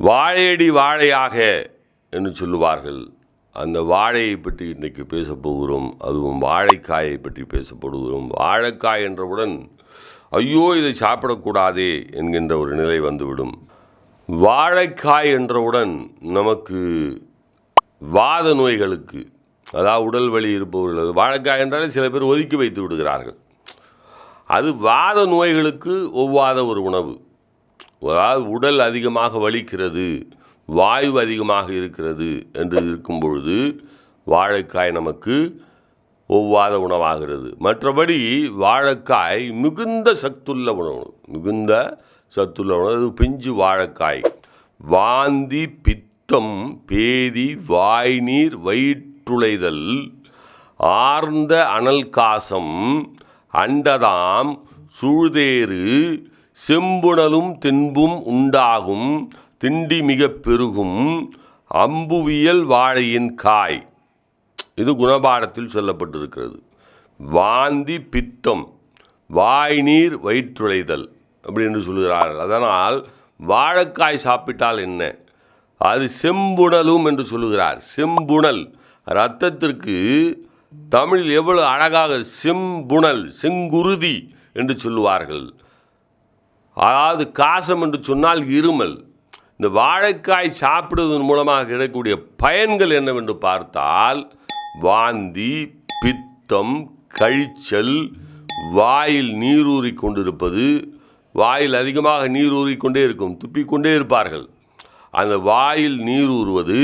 வாழையடி வாழையாக என்று சொல்லுவார்கள். அந்த வாழையை பற்றி இன்றைக்கு பேசப்போகிறோம் அதுவும் வாழைக்காயை பற்றி பேசப்படுகிறோம் வாழைக்காய் என்றவுடன் ஐயோ இதை சாப்பிடக்கூடாதே என்கின்ற ஒரு நிலை வந்துவிடும். வாழைக்காய் என்றவுடன் நமக்கு வாத நோய்களுக்கு அதாவது உடல் வலி இருப்பவர்கள் வாழைக்காய் என்றாலே சில பேர் ஒதுக்கி வைத்து விடுகிறார்கள். அது வாத நோய்களுக்கு ஒவ்வாத ஒரு உணவு. அதாவது உடல் அதிகமாக வலிக்கிறது வாயு அதிகமாக இருக்கிறது என்று இருக்கும் பொழுது வாழைக்காய் நமக்கு ஒவ்வாத உணவாகிறது. மற்றபடி வாழைக்காய் மிகுந்த சத்துள்ள உணவு மிகுந்த சத்துள்ள உணவு. பிஞ்சு வாழைக்காய். வாந்தி பித்தம் பேதி வாய்நீர் வயிற்றுளைதல் ஆர்ந்த அனல் காசம் அண்டதாம் சூழ்தேறு செம்புணலும் தென்பும் உண்டாகும் திண்டி மிக பெருகும் அம்புவியல் வாழையின் காய். இது குணபாடத்தில் சொல்லப்பட்டிருக்கிறது. வாந்தி பித்தம் வாய் நீர் வயிற்றுளைதல் அப்படி என்று சொல்கிறார்கள். அதனால் வாழைக்காய் சாப்பிட்டால் என்ன? அது செம்புணலும் என்று சொல்லுகிறார். செம்புணல். இரத்தத்திற்கு தமிழில் எவ்வளவு அழகாக செம்புணல் செங்குருதி என்று சொல்லுவார்கள். அதாவது காசம் என்று சொன்னால் இருமல். இந்த வாழைக்காய் சாப்பிடுவதன் மூலமாக கிடைக்கக்கூடிய பயன்கள் என்னவென்று பார்த்தால் வாந்தி பித்தம் கழிச்சல் வாயில் நீரூறி கொண்டிருப்பது வாயில் அதிகமாக நீரூறி கொண்டே இருக்கும் துப்பிக்கொண்டே இருப்பார்கள். அந்த வாயில் நீரூறுவது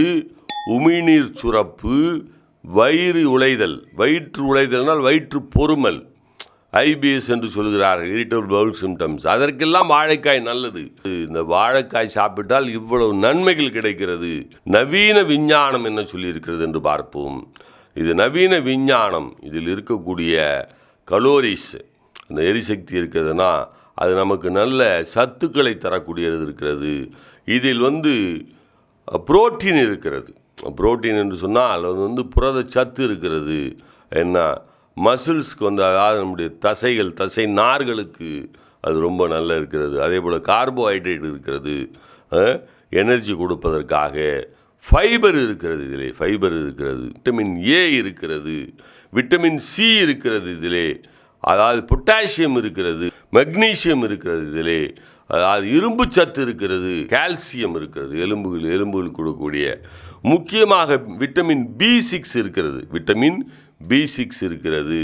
உமிழ்நீர் சுரப்பு வயிறு உழைதல். வயிற்று உழைதல்னால் வயிற்று பொறுமல். ஐபிஎஸ் என்று சொல்கிறார்கள் இரிட்டபிள் பவுல் சிம்டம்ஸ் அதற்கெல்லாம் வாழைக்காய் நல்லது. இந்த வாழைக்காய் சாப்பிட்டால் இவ்வளவு நன்மைகள் கிடைக்கிறது. நவீன விஞ்ஞானம் என்ன சொல்லியிருக்கிறது என்று பார்ப்போம். இது நவீன விஞ்ஞானம். இதில் இருக்கக்கூடிய கலோரிஸ் அந்த எரிசக்தி இருக்கிறதுனா அது நமக்கு நல்ல சத்துக்களை தரக்கூடியது இருக்கிறது. இதில் வந்து புரோட்டீன் இருக்கிறது. புரோட்டீன் என்று சொன்னால் அது வந்து புரத சத்து இருக்கிறது. என்ன? மசில்ஸ்க்கு வந்து அதாவது நம்முடைய தசைகள் தசை நார்களுக்கு அது ரொம்ப நல்லா இருக்கிறது. அதே போல் கார்போஹைட்ரேட் இருக்கிறது. எனர்ஜி கொடுப்பதற்காக ஃபைபர் இருக்கிறது இதிலே ஃபைபர் இருக்கிறது. விட்டமின் ஏ இருக்கிறது. விட்டமின் சி இருக்கிறது இதிலே. அதாவது பொட்டாசியம் இருக்கிறது மெக்னீசியம் இருக்கிறது இதிலே. அதாவது இரும்பு சத்து இருக்கிறது கால்சியம் இருக்கிறது எலும்புகள் எலும்புகள் கொடுக்கக்கூடிய. முக்கியமாக விட்டமின் பி சிக்ஸ் இருக்கிறது. விட்டமின் பி சிக்ஸ் இருக்கிறது.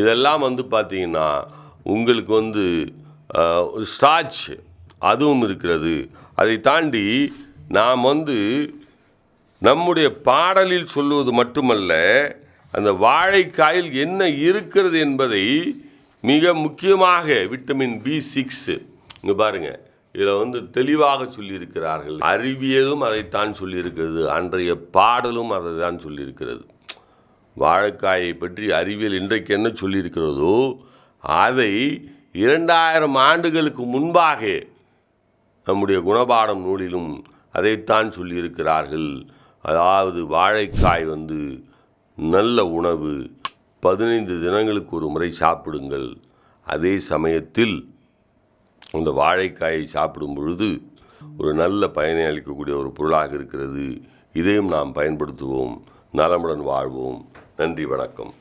இதெல்லாம் வந்து பார்த்திங்கன்னா உங்களுக்கு வந்து ஸ்டாச் அதுவும் இருக்கிறது. அதை தாண்டி நாம் வந்து நம்முடைய பாடலில் சொல்லுவது மட்டுமல்ல அந்த வாழைக்காயில் என்ன இருக்கிறது என்பதை மிக முக்கியமாக விட்டமின் பி சிக்ஸ் இங்கே பாருங்கள் இதில் வந்து தெளிவாக சொல்லியிருக்கிறார்கள். அறிவியலும் அதைத்தான் சொல்லியிருக்கிறது. அன்றைய பாடலும் அதை தான் சொல்லியிருக்கிறது. வாழைக்காயை பற்றி அறிவியல் இன்றைக்கு என்ன சொல்லியிருக்கிறதோ அதை இரண்டாயிரம் ஆண்டுகளுக்கு முன்பாக நம்முடைய குணபாடம் நூலிலும் அதைத்தான் சொல்லியிருக்கிறார்கள். அதாவது வாழைக்காய் வந்து நல்ல உணவு. பதினைந்து தினங்களுக்கு ஒரு முறை சாப்பிடுங்கள். அதே சமயத்தில் அந்த வாழைக்காயை சாப்பிடும் பொழுது ஒரு நல்ல பயனை அளிக்கக்கூடிய ஒரு பொருளாக இருக்கிறது. இதையும் நாம் பயன்படுத்துவோம். நலமுடன் வாழ்வோம். நன்றி வணக்கம்.